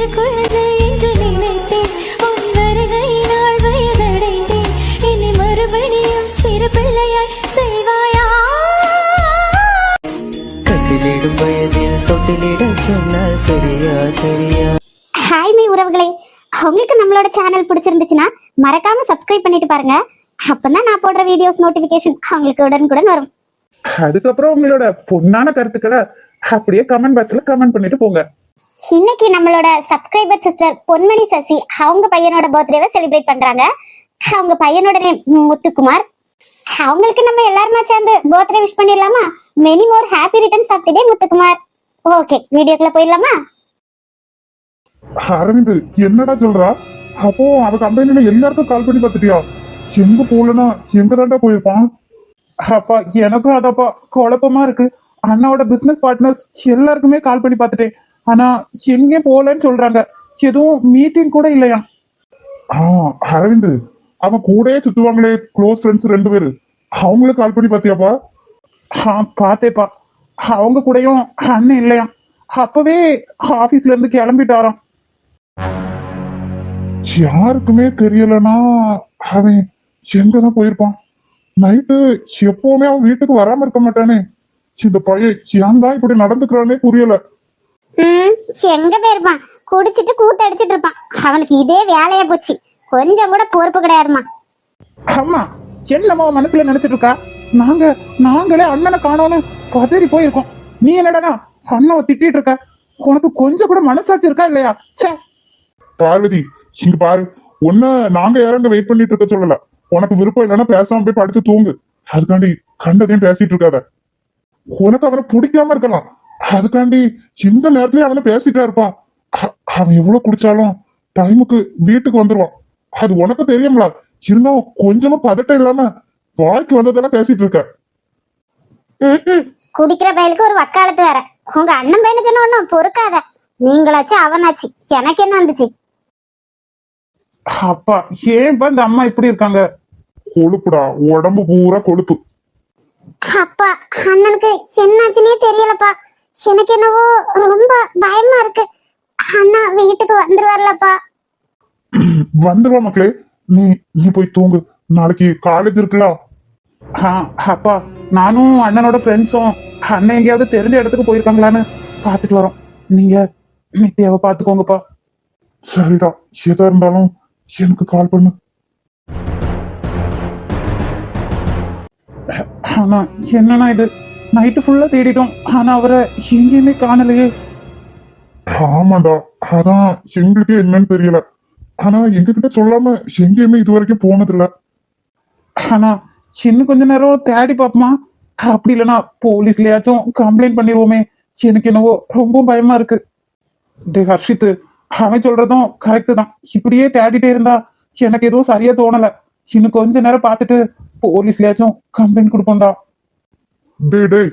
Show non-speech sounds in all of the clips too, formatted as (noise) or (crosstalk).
சிறு குழந்தை என்று நினைத்தேன். உன் வருகையினால் வயதடைந்தேன். இனி மறுபடியும் சிறு பிள்ளையாய் செய்வாயா? கட்டிலிடும் வயதில் தொட்டிலிட சொன்னால் சரியா சரியா ஹாய் மை உறவுகளே. உங்களுக்கு நம்மளோட சேனல் பிடிச்சிருந்துச்சுன்னா மறக்காம சப்ஸ்கிரைப் பண்ணிட்டு பாருங்க. அப்பதான் நான் போடுற வீடியோஸ் நோட்டிபிகேஷன் அவங்களுக்கு உடனுக்குடன் வரும். அதுக்கப்புறம் உங்களோட பொண்ணான கருத்துக்களை அப்படியே கமெண்ட் பாக்ஸ்ல கமெண்ட் பண்ணிட்டு போங்க. இன்னைக்கு நம்மளோட சப்ஸ்கிரைபர் சிஸ்டர் பொன்மணி சசி அவங்க பையனோட பர்த்டேவை செலிப்ரேட் பண்றாங்க. அவங்க பையனோட நேம் முத்துக்குமார். அவங்களுக்கு நம்ம எல்லாருமா சேர்ந்து பர்த்டே விஷ் பண்ணிடலாமா? Many more happy returns of day Muthukumar. Okay வீடியோக்குள்ள போயிடலாமா? அரவிந்த் என்னடா சொல்றா? அப்போ அவ கம்பெனில எல்லாருக்கும் கால் பண்ணி பார்த்துட்டியா? எங்க போலனா எங்க தாண்டா போயிருப்பான்? அப்பா எனக்கும் அதப்பா குழப்பமா இருக்கு. அண்ணாவோட பிசினஸ் பார்ட்னர்ஸ் எல்லாருக்குமே கால் பண்ணி பார்த்துட்டேன். ஆனா எங்கேயும் போகலன்னு சொல்றாங்க. எதுவும் மீட்டிங் கூட இல்லையா? ஆ அரவிந்த் அவன் கூடயே சுத்துவாங்களே க்ளோஸ் ஃப்ரெண்ட்ஸ் ரெண்டு பேரு. அவங்களுக்கு கால் பண்ணி பார்த்தியாப்பா? ஆ பார்த்தேப்பா. அவங்க கூடயும் அண்ணன் இல்லையா? அப்பவே ஆபீஸ்ல இருந்து கிளம்பிட்டாராம். யாருக்குமே தெரியலனா அவன் எங்கதான் போயிருப்பான்? நைட்டு எப்பவுமே அவன் வீட்டுக்கு வராம இருக்க மாட்டானே. இந்த பையன் ஏன் தான் இப்படி நடந்துக்கிறானே புரியல. ம் எங்க போயிருப்பான்? குடிச்சிட்டு கூத்து அடிச்சிட்டு இருப்பான். அவனுக்கு இதே வேலையா போச்சு. கொஞ்சம் கூட பொறுப்பு கிடையாதுமா அம்மா என்னம்மா மனசுல நினைச்சிட்டு இருக்கா? நாங்க நாங்களே அண்ணனை காணோன்னு பதறி போயிருக்கோம். நீ என்னடா அண்ணாவை திட்டிட்டு இருக்க? உனக்கு கொஞ்சம் கூட மனசாட்சி இருக்கா இல்லையா? ச்சே. பார்வதி இங்க பாரு. உன்ன நாங்க யாரும் அங்க வெயிட் பண்ணிட்டு இருக்க சொல்லல. உனக்கு விருப்பம் இல்லைன்னா பேசாம போய் படுத்து தூங்கு. அதுக்காண்டி கண்டதையும் பேசிட்டு இருக்காத. உனக்கு அவனை பிடிக்காம இருக்கலாம். அதுக்காண்டி இந்த நேரத்துலயே அவனை பேசிட்டா இருப்பான் அ- அவன் எவ்வளவு குடிச்சாலும் டைமுக்கு வீட்டுக்கு வந்துருவான். அது உனக்கு தெரியும்ல. இருந்தாலும் கொஞ்சமா பதட்டம் இல்லாம வாய்க்கு வந்ததெல்லாம் பேசிட்டு இருக்க. ம்ம். குடிக்கிற பயலுக்கு ஒரு வக்காலத்து வேற. உங்க அண்ணன் பையனு சொன்ன ஒண்ணும் பொறுக்காத. நீங்களாச்சு அவனாச்சு. எனக்கு என்ன வந்துச்சு? அப்பா ஏன்பா இந்த அம்மா இப்படி இருக்காங்க? கொழுப்புடா. உடம்பு பூரா கொழுப்பு. அப்பா அண்ணனுக்கு என்னாச்சுன்னே தெரியலப்பா. எனக்கு என்னவோ ரொம்ப பயமா இருக்கு. அண்ணா வீட்டுக்கு வந்துருவார்லப்பா. வந்துருவா மக்களே. நீ நீ போய் தூங்கு. நாளைக்கு காலேஜ் இருக்குல்ல? அப்பா நானும் அண்ணனோட ஃப்ரெண்ட்ஸும் அண்ணன் எங்கேயாவது தெரிஞ்ச இடத்துக்கு போயிருக்காங்களான்னு பார்த்துட்டு வரோம். நீங்க நித்யாவை பார்த்துக்கோங்கப்பா. சரிடா. எதா இருந்தாலும் எனக்கு கால் பண்ணு. ஆனா என்னன்னா இது? நைட்டு ஃபுல்லா தேடிட்டோம். ஆனா அவரை எங்கேயுமே காணலையே. ஆமாண்டா அதான் எங்களுக்கே என்னன்னு தெரியல. ஆனா எங்ககிட்ட சொல்லாம எங்கேயுமே இது வரைக்கும் போனதில்ல ஆனா இன்னும் கொஞ்ச நேரம் தேடி பார்ப்போமா? அப்படி இல்லைன்னா போலீஸ்லயாச்சும் கம்ப்ளைண்ட் பண்ணிடுவோமே. எனக்கு என்னவோ ரொம்ப பயமா இருக்கு. டே ஹர்ஷித் அவன் சொல்றதும் கரெக்ட் தான். இப்படியே தேடிட்டே இருந்தா எனக்கு எதுவும் சரியா தோணல. இன்னும் கொஞ்ச நேரம் பார்த்துட்டு போலீஸ்லயாச்சும் கம்ப்ளைண்ட் கொடுப்போம்டா. டேய் டேய்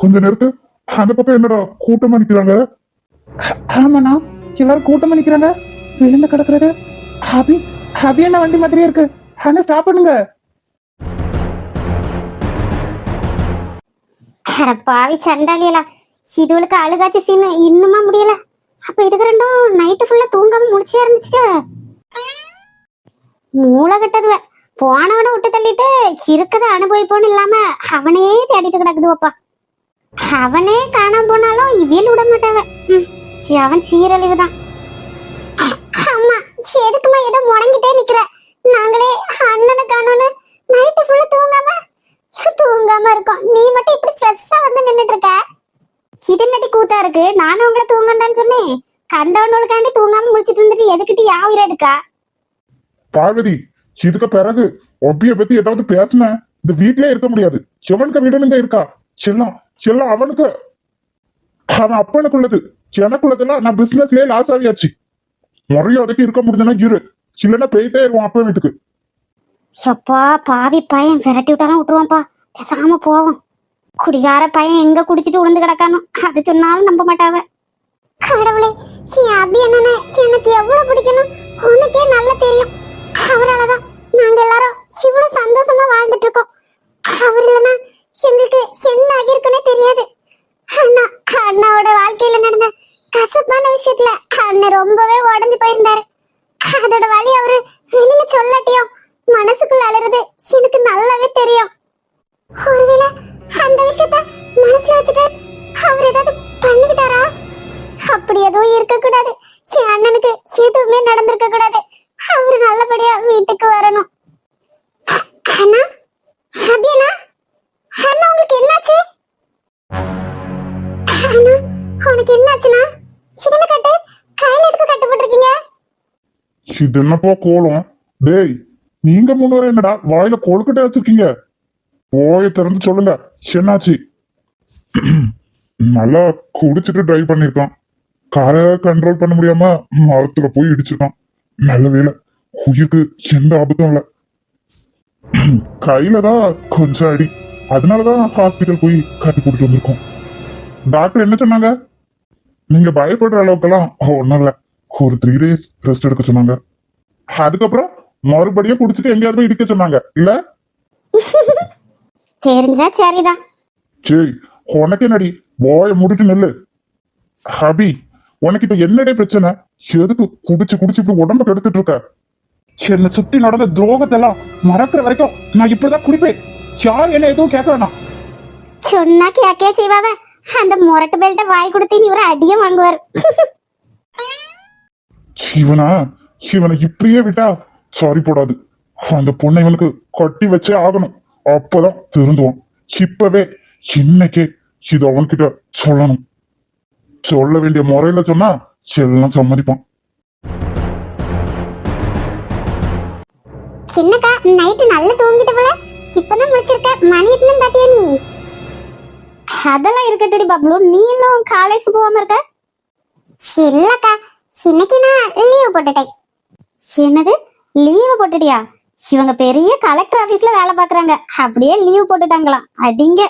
கொஞ்ச நேரத்து அந்த பக்கம் என்னடா கூட்டமா நிக்கிறாங்க? ஆமாண்ணா எல்லாரும் கூட்டம் பண்ணிக்கிறாங்க விழுந்து கிடக்குறது. அபி அபி என்ன வண்டி மாதிரியே இருக்கு. அண்ணா ஸ்டாப் பண்ணுங்க. அட பாவி சண்டாளியலா இதுவளுக்கு அழுகாச்சி சீன் இன்னுமா முடியல. அப்ப இதுக்கு ரெண்டும் நைட்டு ஃபுல்லா தூங்காம முடிச்சே இருந்துச்சுக்க. மூளை கட்டதுவ. போனவனை விட்டு தள்ளிட்டு இருக்கத அனுபவிப்போன்னு இல்லாம அவனே தேடிட்டு கிடக்குதுவப்பா அவனே காணாம போனாலும் இவியல் விட மாட்டாவ. ம், அவன் சீரழிவு தான் அம்மா எதுக்குமா ஏதோ முடங்கிட்டே நிக்கிற? நாங்களே அண்ணனை காணோன்னு நைட்டு ஃபுல்லா தூங்காம தூங்காம இருக்கோம். நீ மட்டும் இப்படி ஃப்ரெஷ்ஷா வந்து நின்னுட்டு இருக்க? இது கூத்தா இருக்கு? நானும் உங்களை தூங்கண்டான்னு சொன்னேன். கண்டவனோடுக்காண்டி தூங்காம முடிச்சிட்டு இருந்துட்டு எதுக்கிட்டு யாவிரா இருக்கா பார்வதி இதுக்கு பிறகு ஒப்பிய பத்தி ஏதாவது பேசின இந்த வீட்லயே இருக்க முடியாது. சிவனுக்கு வீடுங்க இருக்கா? செல்லம். செல்லம் அவனுக்கு அவன் அப்பனுக்குள்ளது. எனக்குள்ளதெல்லாம் நான் பிசினஸ்லயே லாஸ் ஆகியாச்சு. முறையோதைக்கு இருக்க முடிஞ்சனா இரு. இல்லைன்னா போயிட்டே இருவான் அப்பன் வீட்டுக்கு. சப்பா பாவி பையன் விரட்டி விட்டாலும் விட்டுருவான்ப்பா. பேசாம போவோம். குடிகார பையன் எங்க குடிச்சிட்டு உளுந்து கிடக்கானோ அது சொன்னாலும் நம்ப மாட்டாவ. கடவுளே என் அபி என்னன்னு எனக்கு எவ்வளவு பிடிக்கணும்? உனக்கே நல்லா தெரியும். அவராலதான் நாங்க எல்லாரும் இவ்வளவு சந்தோஷமா வாழ்ந்துட்டு இருக்கோம் அவர் இல்லைன்னா எங்களுக்கு என்ன ஆகியிருக்குன்னே தெரியாது அண்ணா அண்ணாவோட வாழ்க்கையில நடந்த கசப்பான விஷயத்துல அண்ணன் அண்ணன் ரொம்பவே உடஞ்சு போயிருந்தாரு. அதோட வழி அவரு வெளியில சொல்லாட்டியும் மனசுக்குள்ள அழுறது எனக்கு நல்லாவே தெரியும். ஒருவேளை அந்த விஷயத்த மனசுல வச்சுட்டு அவர் ஏதாவது பண்ணிக்கிட்டாரா? அப்படி எதுவும் இருக்க கூடாது என் அண்ணனுக்கு எதுவுமே நடந்திருக்க கூடாது அவரு நல்லபடியா வீட்டுக்கு வரணும். அண்ணா? அபியண்ணா? அண்ணா உங்களுக்கு என்னாச்சு? அண்ணா உனக்கு என்னாச்சுண்ணா? சின்ன கட்டு? கையில எதுக்கு கட்டு போட்டிருக்கீங்க? இது என்னப்பா கோலம்? டேய் நீங்க மூணு பேரும் என்னடா வாயில கொழுக்கட்டை வச்சிருக்கீங்க? ஓய திறந்து சொல்லுங்க என்னாச்சு? நல்லா குடிச்சிட்டு டிரைவ் பண்ணிருக்கான். காரை கண்ட்ரோல் பண்ண முடியாம மரத்துல போய் இடிச்சிருக்கான் நல்ல வேலை உயிருக்கு எந்த ஆபத்தும் இல்ல. கையில தான் கொஞ்சம் அடி. அதனாலதான் ஹாஸ்பிட்டல் போய் கட்டி கொடுத்து வந்திருக்கோம். டாக்டர் என்ன சொன்னாங்க? நீங்க பயப்படுற அளவுக்கெல்லாம் ஒன்னும் இல்ல. ஒரு த்ரீ டேஸ் ரெஸ்ட் எடுக்க சொன்னாங்க. அதுக்கப்புறம் மறுபடியும் குடிச்சிட்டு எங்கேயாவது போய் இடிக்க சொன்னாங்க. இல்ல? (laughs) தெரிஞ்சா சரிதான். சரி உனக்கு என்னடி? போய முடிட்டு நெல்லு. ஹபி உனக்கு இப்ப என்னடே பிரச்சனை? எதுக்கு குடிச்சு குடிச்சு இப்படி உடம்ப கெடுத்துட்டு இருக்க? என்னை சுத்தி நடந்த துரோகத்தெல்லாம் மறக்கிற வரைக்கும் நான் இப்படிதான் குடிப்பேன். யார் என்ன எதுவும் கேட்க வேணாம். சொன்னா கேக்கே செய்வாவ. அந்த முரட்டு பெல்ட்ட வாய் கொடுத்து இவரை அடியும் வாங்குவார். (laughs) இவனா இவனை இப்படியே விட்டா சாரி போடாது. அந்த பொண்ணை இவனுக்கு கட்டி வச்சே ஆகணும். அப்பதான் திருந்துவான். இப்பவே இன்னைக்கே இது அவன்கிட்ட சொல்லணும். சொல்ல வேண்டிய முறையில சொன்னா எல்லாம் சம்மதிப்பான். சின்னக்கா நைட்டு நல்லா தூங்கிட்டு போல. இப்பதான் முடிச்சிருக்க மணி எத்தனை பாத்தியா நீ? அதெல்லாம் இருக்கட்டுடி பப்ளு நீ இன்னும் காலேஜ்க்கு போகாம இருக்க? இல்லக்கா இன்னைக்கு நான் லீவ் போட்டுட்டேன். என்னது? லீவு போட்டுட்டியா? இவங்க பெரிய கலெக்டர் ஆபீஸ்ல வேலை பாக்குறாங்க அப்படியே லீவ் போட்டுட்டாங்களாம். அடிங்க.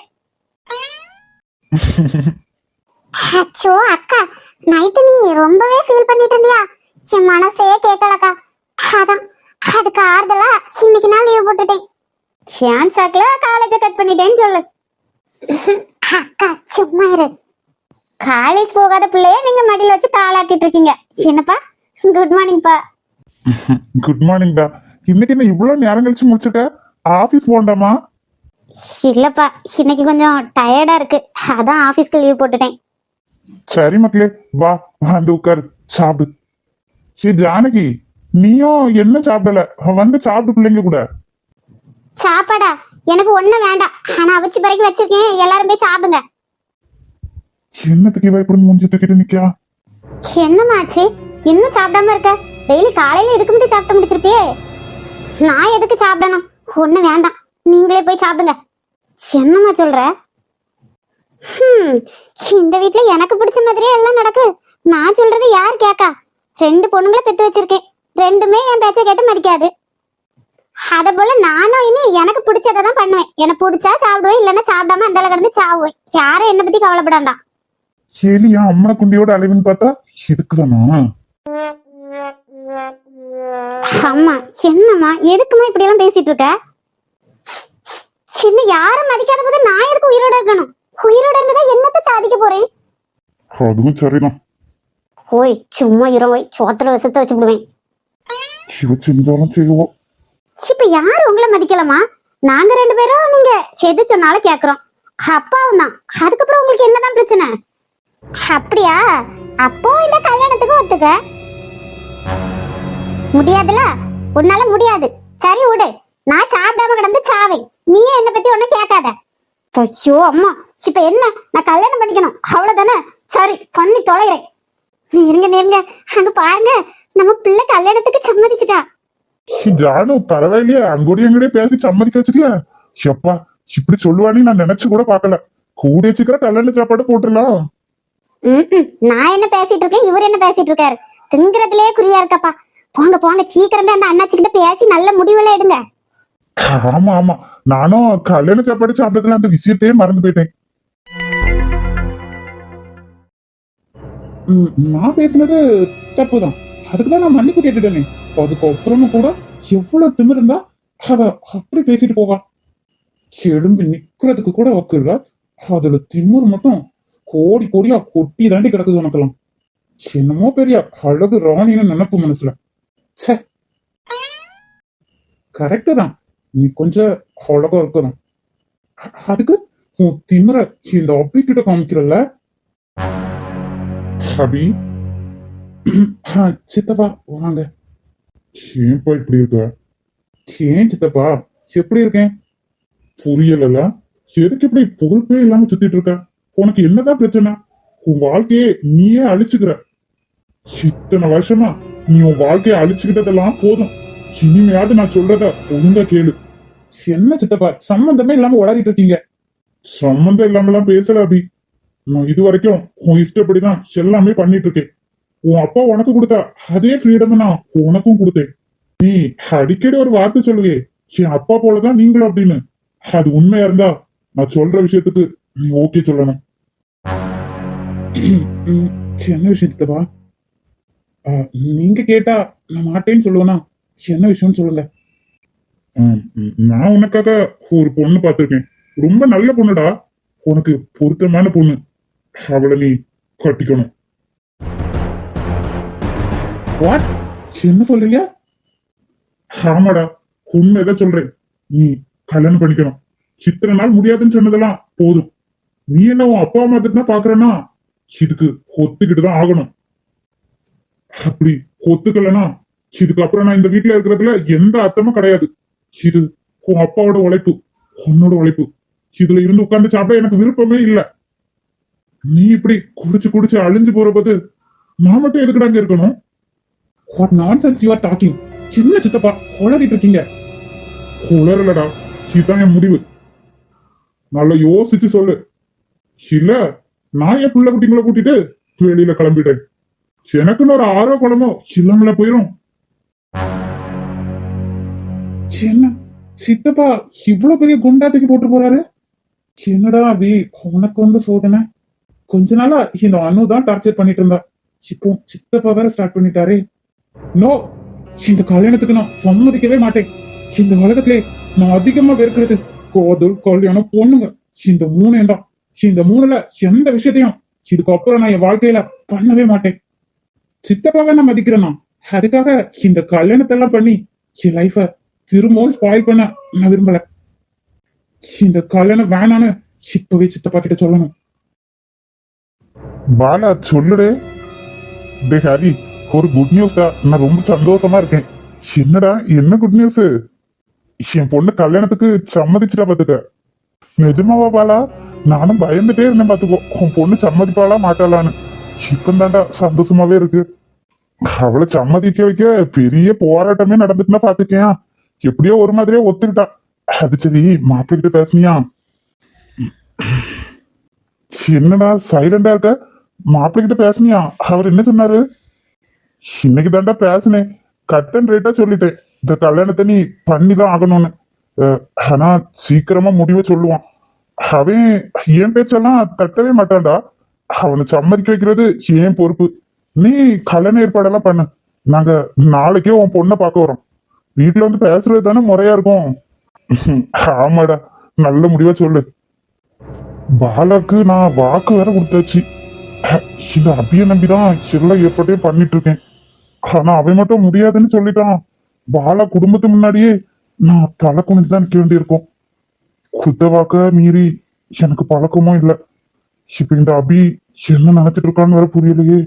அச்சோ அக்கா நைட்டு நீ ரொம்பவே ஃபீல் பண்ணிட்டு இருந்தியா? என் மனசே கேட்கலக்கா அதான் அதுக்கு ஆறுதலா இன்னைக்கு நான் லீவ் போட்டுட்டேன். ஏன் சாக்கில காலேஜ கட் பண்ணிட்டேன்னு சொல்லு. அக்கா சும்மா இரு. காலேஜ் போகாத பிள்ளைய நீங்க மடியில வச்சு தாளாட்டிட்டு இருக்கீங்க. என்னப்பா? குட் மார்னிங்ப்பா குட் மார்னிங் டா இன்னைக்கு என்ன இவ்வளவு நேரம் கழிச்சு முடிச்சுட்ட? ஆபீஸ் போண்டாமா இல்லப்பா இன்னைக்கு கொஞ்சம் டயர்டா இருக்கு. அதான் ஆபீஸ்க்கு லீவ் போட்டுட்டேன். சரி மக்களே வா வந்து உட்காரு சாப்பிடு. சரி ஜானகி நீயும் என்ன சாப்பிடல? வந்து சாப்பிடு பிள்ளைங்க கூட. சாப்பாடா? எனக்கு ஒண்ணும் வேண்டாம். ஆனா அவிச்சு பிறகு வச்சிருக்கேன். எல்லாரும் போய் சாப்பிடுங்க. என்னத்துக்கு இவ இப்படி மூஞ்சி தூக்கிட்டு நிக்கா என்னமாச்சு இன்னும் சாப்பிடாம இருக்க? டெய்லி காலையில எதுக்கு மட்டும் சாப்பிட்டு முடிச்சிருப்பியே? நான் எதுக்கு சாப்பிடணும்? ஒண்ணு வேண்டாம். நீங்களே போய் சாப்பிடுங்க. என்னம்மா சொல்ற? இந்த வீட்ல எனக்கு பிடிச்ச மாதிரியே எல்லாம் நடக்கு. நான் சொல்றது யார் கேக்கா? ரெண்டு பொண்ணுங்களை பெத்து வச்சிருக்கேன். ரெண்டுமே என் பேச்சை கேட்டு மதிக்காது. அத போல நானும் இனி எனக்கு பிடிச்சதை தான் பண்ணுவேன். எனக்கு பிடிச்சா சாப்பிடுவேன் இல்லைன்னா சாப்பிடாம அந்த கிடந்து சாவுவேன். யாரும் என்னை பத்தி கவலைப்படாண்டாம் எலியா அம்மனை குண்டியோட அலைவுன்னு பார்த்தா இதுக்குதானா அம்மா என்னம்மா எதுக்குமா இப்படி எல்லாம் பேசிட்டு இருக்க சின்ன யாரும் மதிக்காத போது நான் எதுக்கு உயிரோட இருக்கணும்? உயிரோட இருந்ததா என்னத்த சாதிக்க போறேன்? அதுவும் சரிதான். ஓய் சும்மா இரவோய் சோத்துல விஷத்தை வச்சு விடுவேன். இவ செஞ்சாலும் செய்வோம் இப்ப யார் உங்களை மதிக்கலாமா நாங்க ரெண்டு பேரும் நீங்க செது சொன்னாலும் கேக்குறோம். அப்பாவும் தான். அதுக்கப்புறம் உங்களுக்கு என்னதான் பிரச்சனை? அப்படியா? அப்போ இந்த கல்யாணத்துக்கு ஒத்துக்க. முடியாதுல உன்னால முடியாது. சரி விடு. நான் சாப்பிடாம கிடந்து சாவேன். நீயே என்ன பத்தி ஒண்ணும் கேட்காத. ஐயோ அம்மா. இப்ப என்ன? நான் கல்யாணம் பண்ணிக்கணும். அவ்வளவுதானே? சரி பண்ணி தொலைகிறேன். நீருங்க நீருங்க அங்க பாருங்க. நம்ம பிள்ளை கல்யாணத்துக்கு சம்மதிச்சுட்டா. ஜானு பரவாயில்லையே. அங்கோடி எங்கடியே பேசி சம்மதிக்க வச்சிருக்க எப்பா இப்படி சொல்லுவானே நான் நினைச்சு கூட பார்க்கல. கூடிய சீக்கிரம் கல்யாண சாப்பாடு போட்டுடலாம். நான் என்ன பேசிட்டு இருக்கேன்? இவர் என்ன பேசிட்டு இருக்காரு? திங்குறதுலயே குறியா இருக்கப்பா. போங்க போங்க. சீக்கிரமே அந்த அண்ணாச்சி கிட்ட பேசி நல்ல முடிவுல எடுங்க. ஆமா ஆமா. நானும் கல்யாண சாப்பாடு சாப்பிட்டதுல அந்த விஷயத்தையே மறந்து போயிட்டேன். நான் பேசுனது தப்புதான். அதுக்குதான் நான் மன்னிப்பு கேட்டுட்டேனே. அதுக்கப்புறமும் கூட எவ்வளவு திமிரு இருந்தா அவ அப்படி பேசிட்டு போவா. எழும்பி நிக்கிறதுக்கு கூட வக்கில்ல அதுல திமிரு மட்டும் கோடி கோடியா கொட்டி தாண்டி கிடக்குது உனக்கெல்லாம். என்னமோ பெரிய அழகு ராணின்னு நினைப்பு மனசுல. ச்சே. கரெக்டு தான். நீ கொஞ்சம் அழகா இருக்கணும். அதுக்கு உன் திமிர இந்த அப்பி கிட்ட காமிக்கிறல்ல? அபி சித்தப்பா வாங்க. ஏன்பா இப்படி இருக்க? ஏன் சித்தப்பா? எப்படி இருக்கேன்? புரியலல்ல. எதுக்கு இப்படி பொறுப்பே இல்லாம சுத்திட்டு இருக்க? உனக்கு என்னதான் பிரச்சனை? உன் வாழ்க்கையே நீயே அழிச்சுக்கிற. இத்தனை வருஷமா நீ உன் வாழ்க்கையை அழிச்சுக்கிட்டதெல்லாம் போதும். இனிமையாவது நான் சொல்றத ஒழுங்கா கேளு. என்ன சித்தப்பா சம்பந்தமே இல்லாம உளறிட்டு இருக்கீங்க? சம்மந்தம் இல்லாமலாம் பேசல அபி. நான் இது வரைக்கும் உன் இஷ்டப்படிதான் எல்லாமே பண்ணிட்டு இருக்கேன் உன் அப்பா உனக்கு கொடுத்தா அதே ஃப்ரீடம் நான் உனக்கும் கொடுத்தேன். நீ அடிக்கடி ஒரு வார்த்தை சொல்லுவே என் அப்பா போலதான் நீங்களும் அப்படின்னு. அது உண்மையா இருந்தா நான் சொல்ற விஷயத்துக்கு நீ ஓகே சொல்லணும். (clears throat) என்ன விஷயம் சித்தப்பா? நீங்க கேட்டா நான் மாட்டேன்னு சொல்லுவேனா? என்ன விஷயம் சொல்லுங்க. நான் உனக்காக ஒரு பொண்ணு பார்த்திருக்கேன். ரொம்ப நல்ல பொண்ணுடா. உனக்கு பொருத்தமான பொண்ணு. அவளை நீ கட்டிக்கணும். வாட் என்ன சொல்றீங்க? ஆமாடா. உண்மைதான் சொல்றேன். நீ கல்யாணம் பண்ணிக்கணும். இத்தனை நாள் முடியாதுன்னு சொன்னதெல்லாம் போதும். நீ என்ன உன் அப்பா அம்மா தான் பாக்குறேன்னா இதுக்கு ஒத்துக்கிட்டு தான் ஆகணும். அப்படி ஒத்துக்கலனா இதுக்கப்புறம் நான் இந்த வீட்டுல இருக்கிறதுல எந்த அர்த்தமும் கிடையாது. இது உன் அப்பாவோட உழைப்பு உன்னோட உழைப்பு. இதுல இருந்து உட்கார்ந்து சாப்பிட எனக்கு விருப்பமே இல்ல. நீ இப்படி குடிச்சு குடிச்சு அழிஞ்சு போற போது நான் மட்டும் எதுக்குடாங்க இருக்கணும்? What nonsense you are talking சின்ன சித்தப்பா உளறிட்டு இருக்கீங்க? குளறலடா இதுதான் என் முடிவு. நல்லா யோசிச்சு சொல்லு. இல்ல நான் என் பிள்ளை குட்டிங்களை கூட்டிட்டு வெளியில கிளம்பிட்டேன். எனக்குன்னு ஒரு ஆரோ குளமோ சில்லம்ல போயிரும் என்ன? சித்தப்பா இவ்வளவு பெரிய குண்டாத்துக்கு போட்டு போறாரு? என்னடா அபி உனக்கு வந்து சோதனை? கொஞ்ச நாளா இந்த அனு தான் டார்ச்சர் பண்ணிட்டு இருந்தா. இப்போ சித்தப்பா வேற ஸ்டார்ட் பண்ணிட்டாரே. நோ இந்த கல்யாணத்துக்கு நான் சம்மதிக்கவே மாட்டேன். இந்த உலகத்திலே நான் அதிகமா வெறுக்கிறது கோதல் கல்யாணம் பொண்ணுங்க. இந்த மூணு தான். இந்த மூணுல எந்த விஷயத்தையும் இதுக்கப்புறம் நான் என் வாழ்க்கையில பண்ணவே மாட்டேன். சித்தப்பாவை நான் மதிக்கிறேனா? அதுக்காக இந்த கல்யாணத்தை எல்லாம் பண்ணி என் லைஃப திரும்பவும் ஸ்பாயில் பண்ண நான் விரும்பல. இந்த கல்யாணம் வேணான்னு இப்பவே சித்தப்பா கிட்ட சொல்லணும். பாலா சொல்லுடே. டே ஹரி ஒரு குட் நியூஸ் தான் நான் ரொம்ப சந்தோஷமா இருக்கேன். என்னடா என்ன குட் நியூஸ் என் பொண்ணு கல்யாணத்துக்கு சம்மதிச்சிட்டா பாத்துக்க. நிஜமாவா பாலா? நானும் பயந்துட்டே இருந்தேன் பாத்துக்கோ. உன் பொண்ணு சம்மதிப்பாளா மாட்டாளான்னு. இப்பந்தாண்டா சந்தோஷமாவே இருக்கு. அவளை சம்மதிக்க வைக்க பெரிய போராட்டமே நடந்துட்டுனா பாத்துக்கேன். எப்படியோ ஒரு மாதிரியே ஒத்துக்கிட்டா. அது சரி மாப்பிள்ளை கிட்ட பேசுனியா? என்னடா சைலண்டா இருக்க? மாப்பிள்ளை கிட்ட பேசுனியா? அவர் என்ன சொன்னாரு? இன்னைக்கு தாண்டா பேசினேன். கட் அண்ட் ரேட்டா சொல்லிட்டேன். இந்த கல்யாணத்தை நீ பண்ணிதான் ஆகணும்னு. ஆனா சீக்கிரமா முடிவை சொல்லுவான். அவன் என் பேச்செல்லாம் தட்டவே மாட்டான்டா. அவனை சம்மதிக்க வைக்கிறது ஏன் பொறுப்பு? நீ கல்யாண ஏற்பாடெல்லாம் பண்ணு. நாங்க நாளைக்கே உன் பொண்ணை பார்க்க வரோம். வீட்டுல வந்து பேசுறது தானே முறையா இருக்கும். ஆமாடா நல்ல முடிவா சொல்லு. பாலாக்கு நான் வாக்கு வேற கொடுத்தாச்சு. அஹ், இந்த அபிய நம்பிதான் எல்லாம் ஏற்பாட்டே பண்ணிட்டு இருக்கேன். ஆனா அவன் மட்டும் முடியாதுன்னு சொல்லிட்டான். பாலா குடும்பத்து முன்னாடியே நான் தலை குனிஞ்சுதான் நிக்க வேண்டியிருக்கும். குத்த வாக்க மீறி எனக்கு பழக்கமும் இல்லை. இப்ப இந்த அபி என்ன நினைச்சிட்டு இருக்கான்னு வேற புரியலையே